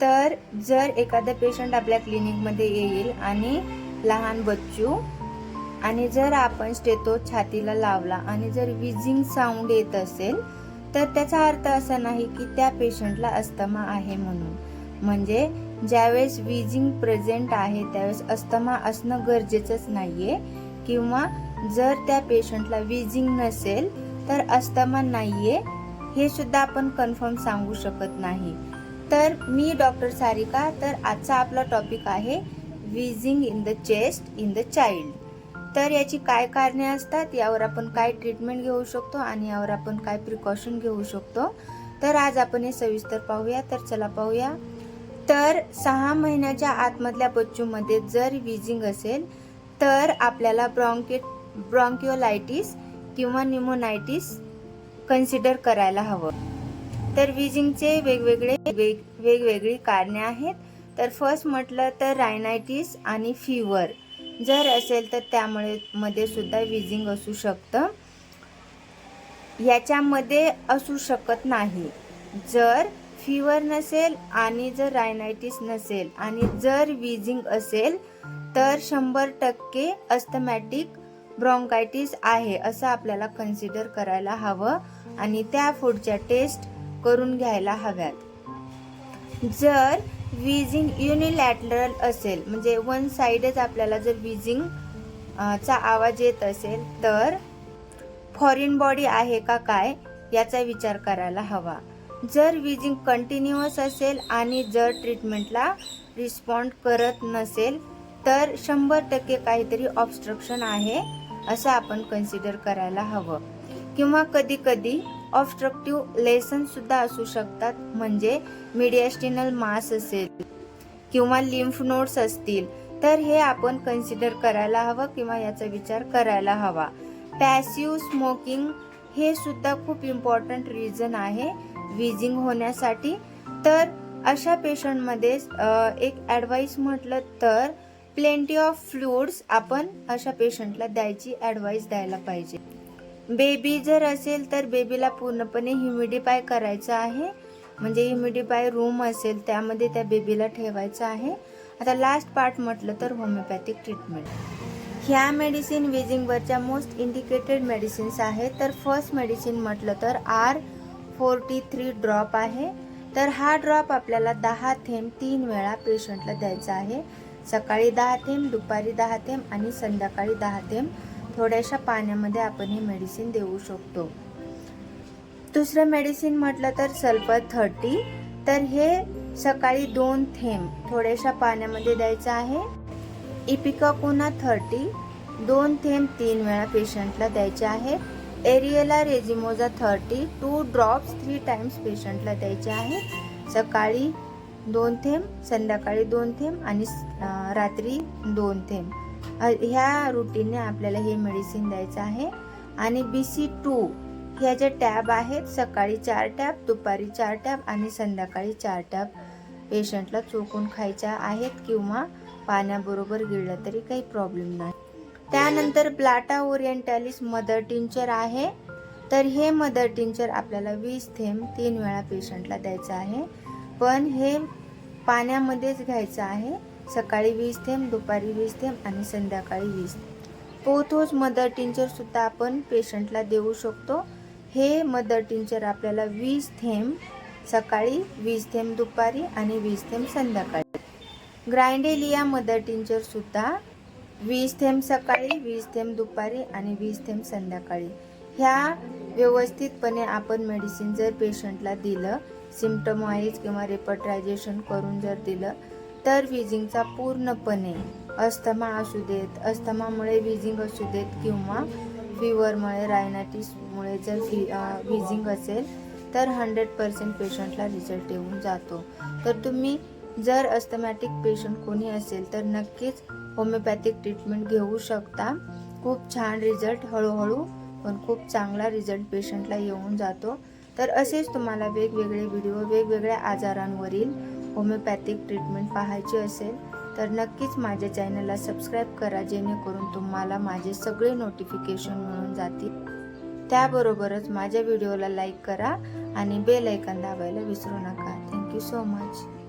तर जर एखादा पेशंट आपल्या क्लिनिकमध्ये येईल आणि लहान बच्चू आणि जर आपण स्टेतो छातीला लावला आणि जर विजिंग साऊंड येत असेल तर त्याचा अर्थ असा नाही की त्या पेशंटला अस्थमा आहे म्हणून. म्हणजे ज्यावेळेस विजिंग प्रेझेंट आहे त्यावेळेस अस्थमा असणं गरजेचंच नाहीये. किंवा जर त्या पेशंटला विजिंग नसेल तर अस्थमा नाहीये हे सुद्धा आपण कन्फर्म सांगू शकत नाही. तर मी डॉक्टर सारिका तर आजचा आपला टॉपिक आहे wheezing in the chest in the child तर याची काय कारणे असतात यावर आपण काय ट्रीटमेंट घेऊ शकतो आणि यावर आपण काय प्रिकॉशन घेऊ शकतो? तर आज आपण हे सविस्तर पाहूया तर चला पाहूया. तर सहा महिन्याच्या आतमधल्या बच्चूमध्ये जर विजिंग असेल तर आपल्याला ब्रॉन्केट ब्रॉन्किओलायटिस किंवा निमोनायटिस कन्सिडर करायला हवं. तर विजिंगचे वेगवेगळे वेग वेगवेगळी कारणे आहेत. तर फर्स्ट म्हटलं तर रायनायटिस आणि फीवर जर असेल तर त्यामुळे मध्ये सुद्धा विजिंग असू शकतं. याच्यामध्ये असू शकत नाही. जर फीवर नसेल आणि जर रायनायटिस नसेल आणि जर विजिंग असेल तर शंभर टक्के अस्थमॅटिक ब्रॉन्कायटिस आहे असं आपल्याला कन्सिडर करायला हवं. आणि त्या पुढच्या टेस्ट करून घ्यायला हव्यात. जर विजिंग युनिलॅटरल असेल म्हणजे वन साईडच आपल्याला जर विजिंग चा आवाज येत असेल तर फॉरेन बॉडी आहे का काय याचा विचार करायला हवा. जर विजिंग कंटिन्युअस असेल आणि जर ट्रीटमेंटला रिस्पॉन्ड करत नसेल तर शंभर टक्के काहीतरी ऑब्स्ट्रक्शन आहे असं आपण कन्सिडर करायला हवं. किंवा कधी कधी ऑब्स्ट्रक्टिव्ह लेसन सुद्धा असू शकतात. म्हणजे मिडियास्टिनल मास असेल किंवा लिम्फ नोड्स असतील तर हे आपण कन्सिडर करायला हवं किंवा याचा विचार करायला हवा. पॅसिव्ह स्मोकिंग हे सुद्धा खूप इम्पॉर्टंट रिझन आहे. विजिंग होण्यासाठी. तर अशा पेशंटमध्ये एक ॲडवाईस म्हटलं तर प्लेंटी ऑफ फ्लुड्स आपण अशा पेशंटला द्यायची ॲडवाईस द्यायला पाहिजे. बेबी जर असेल तर बेबीला पूर्णपणे ह्युमिडिफाय करायचं आहे. म्हणजे ह्युमिडिफाय रूम असेल त्यामध्ये त्या बेबीला ठेवायचं आहे. आता लास्ट पार्ट म्हटलं तर होमिओपॅथिक ट्रीटमेंट ह्या मेडिसिन वेजिंगवरच्या मोस्ट इंडिकेटेड मेडिसिन्स आहेत. तर फर्स्ट मेडिसिन म्हटलं तर आर फोर्टी थ्री ड्रॉप आहे. तर हा ड्रॉप आपल्याला दहा थेंब तीन वेळा पेशंटला द्यायचा आहे. सकाळी दहा थेंब दुपारी दहा थेंब आणि संध्याकाळी दहा थेंब. थोड्याशा पाण्यामध्ये आपण हे मेडिसिन देऊ शकतो. दुसरं मेडिसिन म्हटलं तर सल्फर थर्टी तर हे सकाळी दोन थेंब थोड्याशा पाण्यामध्ये द्यायचं आहे. इपिकाकोना थर्टी दोन थेंब तीन वेळा पेशंटला द्यायचे आहे. Aralia racemosa thirty two drops three times पेशंटला द्यायचे आहे. सकाळी दोन थेंब संध्याकाळी दोन थेंब आणि रात्री दोन थेंब. ह्या रुटीनने आपल्याला हे मेडिसिन द्यायचं आहे. आणि बी सी टू ह्या ज्या टॅब आहेत सकाळी चार टॅब दुपारी चार टॅब आणि संध्याकाळी चार टॅब पेशंटला चोखून खायच्या आहेत किंवा पाण्याबरोबर गिळलं तरी काही प्रॉब्लेम नाही. त्यानंतर ब्लाटा ओरिएंटॅलिस मदर टिंचर आहे. तर हे मदर टिंचर आपल्याला वीस थेंब तीन वेळा पेशंटला द्यायचं आहे. पण हे पाण्यामध्येच घ्यायचं आहे. सकाळी वीस थेंब दुपारी वीस थेंब आणि संध्याकाळी वीस पोथोज मदर टिंचरसुद्धा आपण पेशंटला देऊ शकतो. हे मदर टिंचर आपल्याला वीस थेंब सकाळी वीस थेंब दुपारी आणि वीस थेंब संध्याकाळी. ग्राइंडेलिया मदर टिंचरसुद्धा वीस थेंब सकाळी वीस थेंब दुपारी आणि वीस थेंब संध्याकाळी. ह्या व्यवस्थितपणे आपण मेडिसिन जर पेशंटला दिलं सिमटमवाईज किंवा रिपट्रायझेशन करून जर दिलं तर विजिंगचा पूर्णपणे अस्थमा असू देत अस्थमामुळे विजिंग असू देत किंवा फिवरमुळे रायनाटिसमुळे जर फि विजिंग असेल तर हंड्रेड पर्सेंट पेशंटला रिझल्ट येऊन जातो. तर तुम्ही जर अस्थमॅटिक पेशंट कोणी असेल तर नक्कीच होमिओपॅथिक ट्रीटमेंट घेऊ शकता. खूप छान रिझल्ट हळूहळू पण खूप चांगला रिझल्ट पेशंटला येऊन जातो. तर असेच तुम्हाला वेगवेगळे व्हिडिओ वेगवेगळ्या आजारांवरील होमिओपॅथिक ट्रीटमेंट पाहायची असेल तर नक्कीच माझ्या चॅनलला सबस्क्राईब करा जेणेकरून तुम्हाला माझे सगळे नोटिफिकेशन मिळून जातील. त्याबरोबरच माझ्या व्हिडिओला लाईक करा आणि बेल ऐकन दाबायला विसरू नका. Thank you so much.